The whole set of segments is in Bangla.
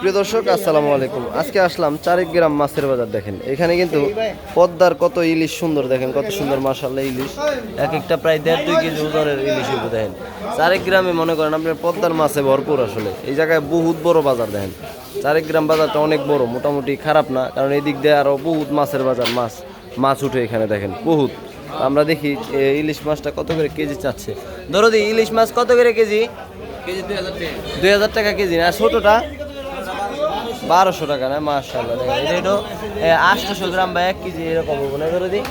প্রিয় দর্শক, আসসালামু আলাইকুম। আজকে আসলাম চারেক গ্রাম মাছের বাজার দেখেন। এখানে কিন্তু পদ্মার কত ইলিশ সুন্দর দেখেন, কত সুন্দর মাসাল্লাহ ইলিশ। এক একটা প্রায় দেড় দুই কেজি ওজনের ইলিশ দেখেন। চারেক গ্রামে মনে করেন আপনার পদ্মার মাছে ভরপুর আসলে। এই জায়গায় বহুত বড় বাজার দেখেন। চারেক গ্রাম বাজারটা অনেক বড়, মোটামুটি খারাপ না, কারণ এই দিক দিয়ে আরও বহুত মাছের বাজার, মাছ মাছ উঠে এখানে দেখেন, বহুত। আমরা দেখি ইলিশ মাছটা কত করে কেজি চাচ্ছে? ধরো দি, ইলিশ মাছ কত করে কেজি? দুই হাজার টাকা কেজি না, ছোটটা বারোশো টাকা না মার্শাল্লাহ এটা আটশোশো গ্রাম বা এক কেজি এরকম হবে না দিই।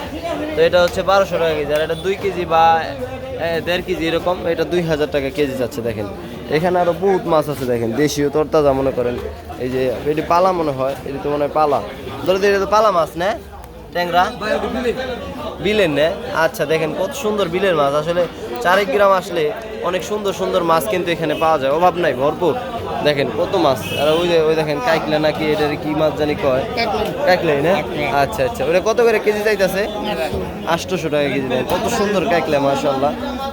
তো এটা হচ্ছে বারোশো টাকা কেজি, আর এটা দুই কেজি বা দেড় কেজি এরকম, এটা দুই হাজার টাকা কেজি যাচ্ছে, দেখেন। এখানে আরও বহুত মাছ আছে, দেখেন, দেশীয় তরতাজা, মনে করেন, এই যে, এটি পালা মনে হয়, এটি তো মনে হয় পালা। ধরে দিই এটা তো পালা মাছ, না? ট্যাংরা? বিলের, নে? আচ্ছা দেখেন, কত সুন্দর বিলের মাছ, আসলে চারেক গ্রাম আসলে অনেক সুন্দর সুন্দর মাছ কিন্তু এখানে পাওয়া যায়। অভাব নাই, ভরপুর। দেখেন কত মাছ। আর ওই যে ওই দেখেন কাইকলা নাকি, এটার কি মাছ জানি কয়? কাইকলাই না? আচ্ছা আচ্ছা। ওটা কত করে কেজি চাইতেছে? আটশোশো টাকা কেজি দেয় কত সুন্দর কাইকলা মাশাল্লাহ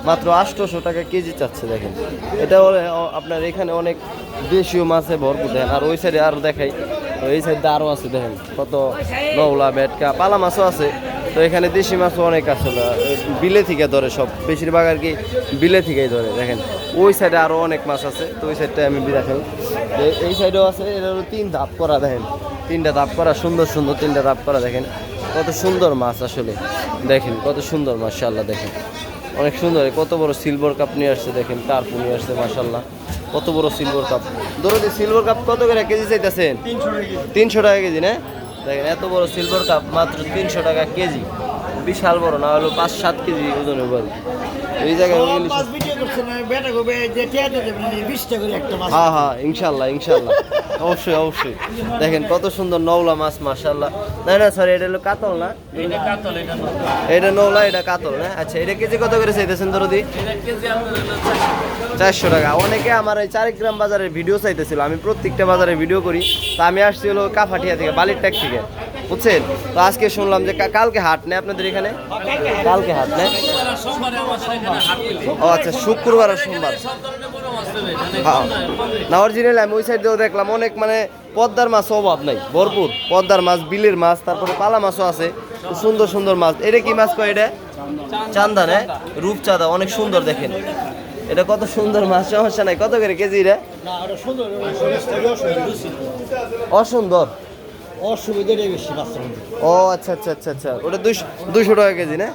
মাত্র আটশোশো টাকা কেজি চাচ্ছে, দেখেন। এটা আপনার এখানে অনেক দেশীয় মাছে ভরপুর, দেখেন। আর ওই সাইডে আরও দেখাই। এই সাইডে আরও আছে, দেখেন। কত নৌলা বেটকা পালা মাছও আছে। তো এখানে দেশি মাছও অনেক আছে না, বিলে থেকে ধরে সব। বেশিরভাগ আর কি বিলে থেকেই ধরে দেখেন। ওই সাইডে আরও অনেক মাছ আছে তো ওই সাইডটা আমি দেখাই এই সাইডেও আছে এটা হলো তিন ধাপ করা দেখেন। তিনটা ধাপ করা সুন্দর সুন্দর তিনটা ধাপ করা দেখেন। কত সুন্দর মাছ আসলে দেখেন কত সুন্দর মাশাআল্লাহ দেখেন। অনেক সুন্দর কত বড় সিলভার কাপ নিয়ে আসছে দেখেন কার্পু নিয়ে আসছে মাশাল্লাহ কত বড় সিলভার কাপ ধরো সিলভার কাপ কত করে কেজি চাইতেছেন? তিনশো টাকা কেজি না? দেখেন, এত বড় সিলভার কাপ মাত্র তিনশো টাকা কেজি। বিশাল বড়, না হলো পাঁচ সাত কেজি ওজনের বড় এই জায়গায় মাছ ভিডিও করছে বেটা গোবে যে টিয়াতে দেবেন বিশ টাকা করে একটা মাছ। হ্যাঁ হ্যাঁ ইনশাল্লাহ ইনশাল্লাহ। অবশ্যই অবশ্যই। দেখেন কত সুন্দর নওলা মাছ মাশাল্লাহ না না সরি এটা হলো কাতল না? এটা কাতল এটা এটা নওলা এটা কাতল না আচ্ছা এটা কেজি কত করে চাইতেছেন দরদি? চারশো চারশো টাকা। অনেকে আমার এই চারেক গ্রাম বাজারের ভিডিও চাইতেছিল। আমি প্রত্যেকটা বাজারে ভিডিও করি। তা আমি আসছি হলো কাফাটিয়া থেকে বালির ট্যাক থেকে। বুঝছেন? তো আজকে শুনলাম যে কালকে হাট নেই আপনাদের এখানে? কালকে হাট নেই। ও আচ্ছা শুক্রবার আর সোমবার। হ্যাঁ। না অরিজিনাল আমি ওই সাইড দিয়েও দেখলাম অনেক মানে পদ্মার মাছ অভাব নাই ভরপুর। পদ্মার মাছ বিলের মাছ তারপরে পালা মাছও আছে সুন্দর সুন্দর মাছ। এটা কি মাছ কয় এটা? চান্দা না? রূপচাঁদা অনেক সুন্দর দেখেন। এটা কত সুন্দর মাছ সমস্যা নাই। কত করে কেজি রে না সুন্দর অসুন্দর। অসুবিধাটাই বেশি মাছের ও আচ্ছা আচ্ছা আচ্ছা আচ্ছা। ওটা দুইশো দুইশো টাকা কেজি না?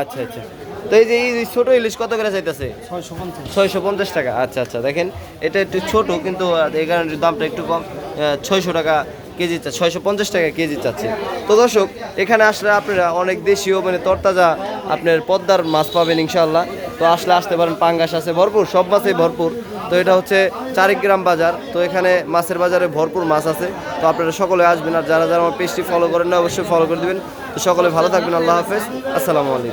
আচ্ছা আচ্ছা। তো এই যে এই ছোট ইলিশ কত করে চাইতেছে? ছয়শো পঞ্চাশ। টাকা। আচ্ছা আচ্ছা দেখেন এটা একটু ছোট কিন্তু এই কারণে দামটা একটু কম। ছয়শো টাকা কেজি চা ছয়শো পঞ্চাশ টাকা কেজি চাচ্ছে। তো দর্শক এখানে আসলে আপনারা অনেক দেশীয় মানে তরতাজা আপনার পদ্মার মাছ পাবেন ইনশাল্লাহ তো আসলে আসতে পারেন, পাঙ্গাস আছে ভরপুর, সব মাছেই ভরপুর। তো এটা হচ্ছে চারিক গ্রাম বাজার, তো এখানে মাছের বাজারে ভরপুর মাছ আছে। তো আপনারা সকলে আসবেন আর যারা যারা আমার পেজটি ফলো করেন না, অবশ্যই ফলো করে দেবেন। তো সকলে ভালো থাকবেন, আল্লাহ হাফেজ, আসসালামু আলাইকুম।